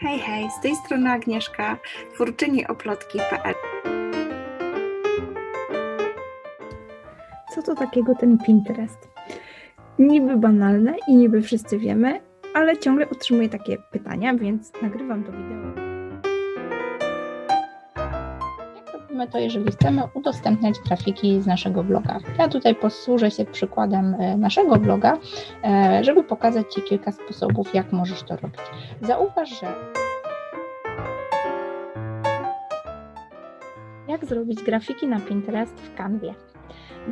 Hej, hej, z tej strony Agnieszka, twórczyni oplotki.pl. Co to takiego ten Pinterest? Niby banalne i niby wszyscy wiemy, ale ciągle otrzymuję takie pytania, więc nagrywam to wideo. Robimy to, jeżeli chcemy udostępniać grafiki z naszego bloga? Ja tutaj posłużę się przykładem e, naszego bloga, e, żeby pokazać Ci kilka sposobów, jak możesz to robić. Zauważ, że Jak zrobić grafiki na Pinterest w Canwie?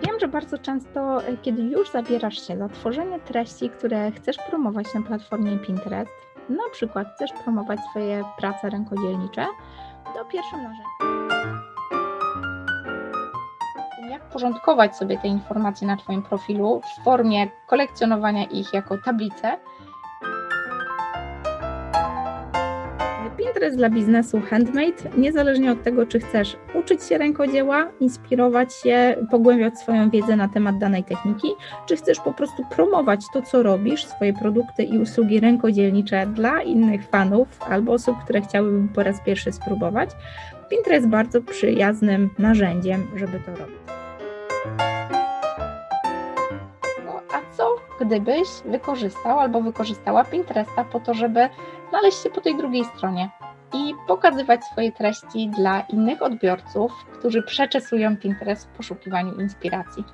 Wiem, że bardzo często, e, kiedy już zabierasz się za tworzenie treści, które chcesz promować na platformie Pinterest, na przykład chcesz promować swoje prace rękodzielnicze, to pierwszym narzędziem porządkować sobie te informacje na Twoim profilu w formie kolekcjonowania ich jako tablice, Pinterest dla biznesu handmade, niezależnie od tego, czy chcesz uczyć się rękodzieła, inspirować się, pogłębiać swoją wiedzę na temat danej techniki, czy chcesz po prostu promować to, co robisz, swoje produkty i usługi rękodzielnicze dla innych fanów albo osób, które chciałyby po raz pierwszy spróbować. Pinterest bardzo przyjaznym narzędziem, żeby to robić. No, a co gdybyś wykorzystał albo wykorzystała Pinteresta po to, żeby znaleźć się po tej drugiej stronie i pokazywać swoje treści dla innych odbiorców, którzy przeczesują Pinterest w poszukiwaniu inspiracji.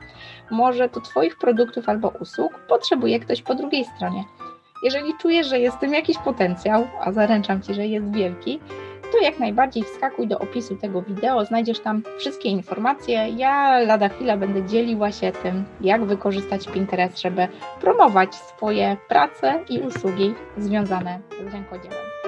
Może to Twoich produktów albo usług potrzebuje ktoś po drugiej stronie. Jeżeli czujesz, że jest w tym jakiś potencjał, a zaręczam Ci, że jest wielki, to jak najbardziej wskakuj do opisu tego wideo, znajdziesz tam wszystkie informacje. Ja lada chwila będę dzieliła się tym, jak wykorzystać Pinterest, żeby promować swoje prace i usługi związane z rękodziełem.